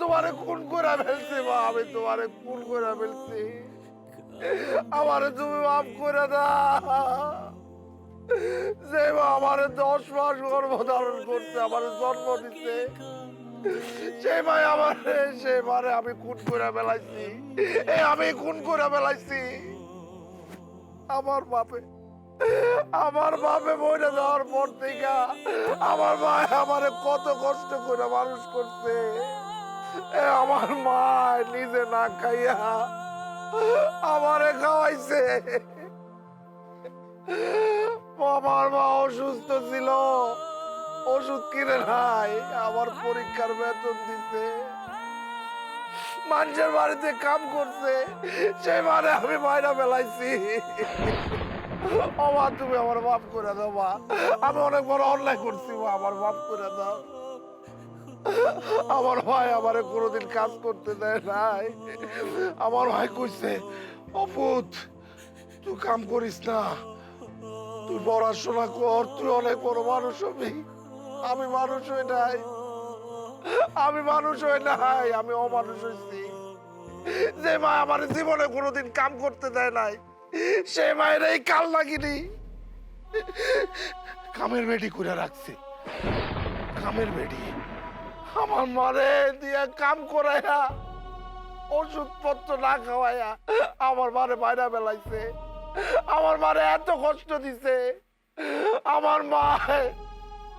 তোমারে খুন করে ফেলছি মা আমি তোমারে খুন করে ফেলছি। আমারে তুমি মাফ করে যে মা আমারে দশ মাস গর্ভধারণ করছে, আমার জন্ম দিতে সে ভাই সে মারে আমি খুন করে বেলাইছি এ, আমি খুন করে বেলাইছি আমার বাপে আমার বাপে মরে যাওয়ার পর থেকে আমার মা আমারে কত কষ্ট করে মানুষ করছে। আমার মা নিজে না খাইয়া আমারে খাওয়াইছে। আমার মা অসুস্থ ছিল। ওষুধ কিনে নাই আমার পরীক্ষার বেতন দিতে মানুষের বাড়িতে কাম করছে, সেই মানে আমি মাইনা বেলাইছি ও তুমি আমার মাফ করে দাও, মা। আমি অনেক বড় অন্যায় করছি, মা। আমার মাফ করে দাও। আমার ভাই আমারে কোনোদিন কাজ করতে দেয় নাই। আমার ভাই কইছে, অপুত, তুই কাম করিস না। তুই পড়াশোনা কর, তুই অনেক বড় মানুষ হবি। আমি মানুষ হই নাই। আমি মানুষ হই নাই, আমি অমানুষ হইছি। যে মা আমার জীবনে কোনোদিন কাম করতে দেয় নাই, সে মায়ের এই কাল লাগিনি। কামের বেডি করে রাখছে। কামের বেডি। আমার মারে, দিয়া কাম করাইয়া, ওষুধপত্র না খাওয়াইয়া আমার মারে বাইরে বেলাইছে আমার মারে এত কষ্ট দিছে। আমার মা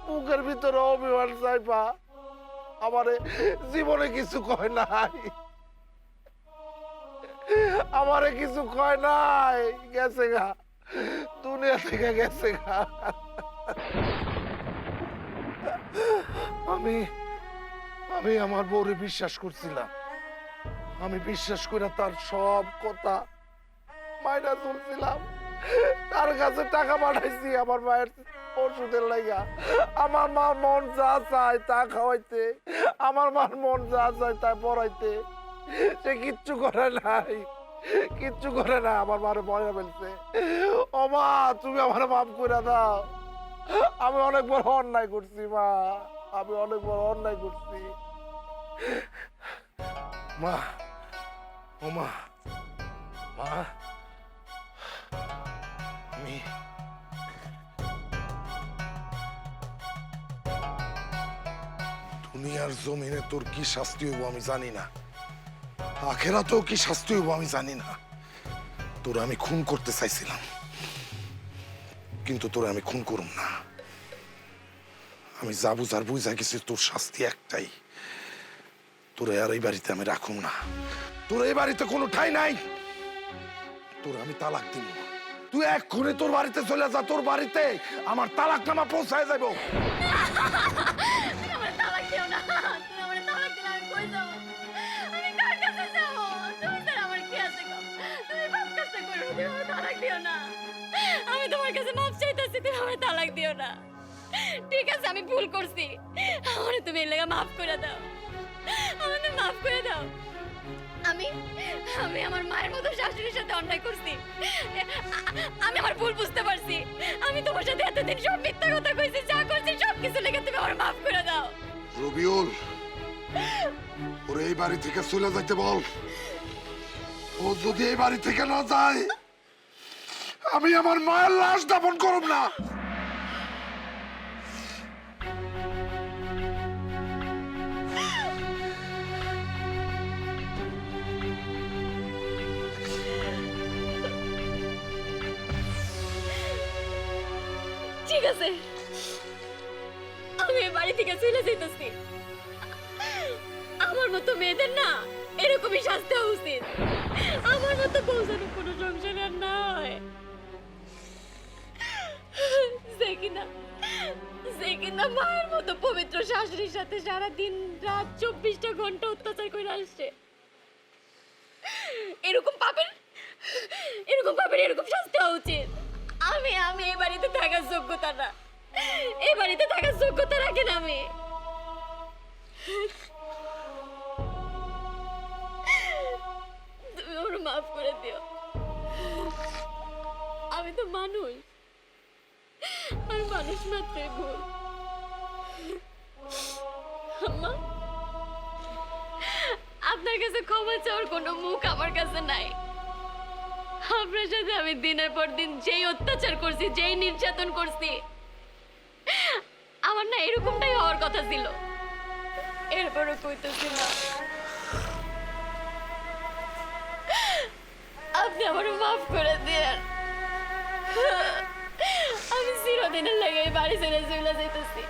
বুকের ভিতরে অভিমান চাইপা। আমারে জীবনে কিছু কয় নাই। আমারে কিছু কয় নাই। গেছে গা। দুনিয়া থেকে গেছে গা। আমি আমি আমার বউরে বিশ্বাস করছিলাম। আমি বিশ্বাস করে তার সব কথা মাইনা তুলছিলাম। তার কাছে টাকা পাঠাইছি আমার মায়ের ওষুধের লাইগা। আমার মা মন যা চায় তা খাওয়াইতে, আমার মার মন যা চায় তা পড়াইতে। সে কিচ্ছু করে নাই, কিচ্ছু করে না আমার মারে মজা ফেলছে। ও মা, তুমি আমার মাফ করে দাও। আমি অনেক বড় অন্যায় করছি, মা। আমি অনেক বড় অন্যায় করছি। মা, ও মা মা, আমি দুনিয়ার জমিনে তোর কি শাস্তি হইব আমি জানি না। আখেরাতেও কি শাস্তি হইব আমি জানি না। তোর আমি খুন করতে চাইছিলাম, কিন্তু তোর আমি খুন করুম না। আমি যা বুঝার বুঝা গেছি, তোর শাস্তি একটাই। তোর আর এই বাড়িতে আমি রাখুম না। তোর এই বাড়িতে কোনো ঠাই নাই। তোর আমি তালাক দিব তুই এক্ষুনি তোর বাড়িতে চলে যা, তোর বাড়িতে আমার তালাক নামা পৌঁছায় যাব? যাব? যাব আমি তোমার কাছে মাপ চাইতেছি, তুমি আমার তালাক দিও না। ঠিক আছে, আমি ভুল করছি। আমার তুমি এর লাগা মাফ করে দাও। আমাকে মাফ করে দাও। আমি আমি আমার মায়ের মতো শাশুড়ির সাথে অন্যায় করছি। আমি আমার ভুল বুঝতে পারছি। আমি তোমার সাথে এতদিন সব মিথ্যা কথা কইছি, যা করছি সব কিছু লেগে তুমি আমার মাফ করে দাও। রবিউল, ওরে এই বাড়ি থেকে চলে যাইতে বল। ও যদি এই বাড়ি থেকে না যায়, আমি আমার মায়ের লাশ দাপন করব না। ঠিক আমি বাড়ি থেকে চলে যাইতেছি। আমার মতো মেয়েদের না এরকমই শাস্তি উচিত। আমার মতো পৌঁছানো কোনো সংসার আর নয় সে কিনা মায়ের মতো পবিত্র শাশুড়ির সাথে সারা দিন রাত চব্বিশটা ঘণ্টা অত্যাচার করে আসছে। এরকম পাপের এরকম পাপের এরকম শাস্তি হওয়া উচিত। আমি আমি, এই বাড়িতে থাকার যোগ্যতা না। এই বাড়িতে থাকার যোগ্যতা রাখি না আমি। তুমি আমার মাফ করে দিও। আমি তো মানুষ। আমি মানুষ মাত্রই ভুল। আম্মা কাছে ক্ষমা চাওয়ার কোনো মুখ আমার কাছে নাই। আপনার সাথে আমি দিনের পর দিন যেই অত্যাচার করছি, যেই নির্যাতন করছি, আমার না এরকমটাই হওয়ার কথা ছিল। এরপরও কইতেছি না। আপনি আমার মাফ করে দেন। আমি চিরদিনের লেগে বাড়ি ছেড়ে চলে যেতেছি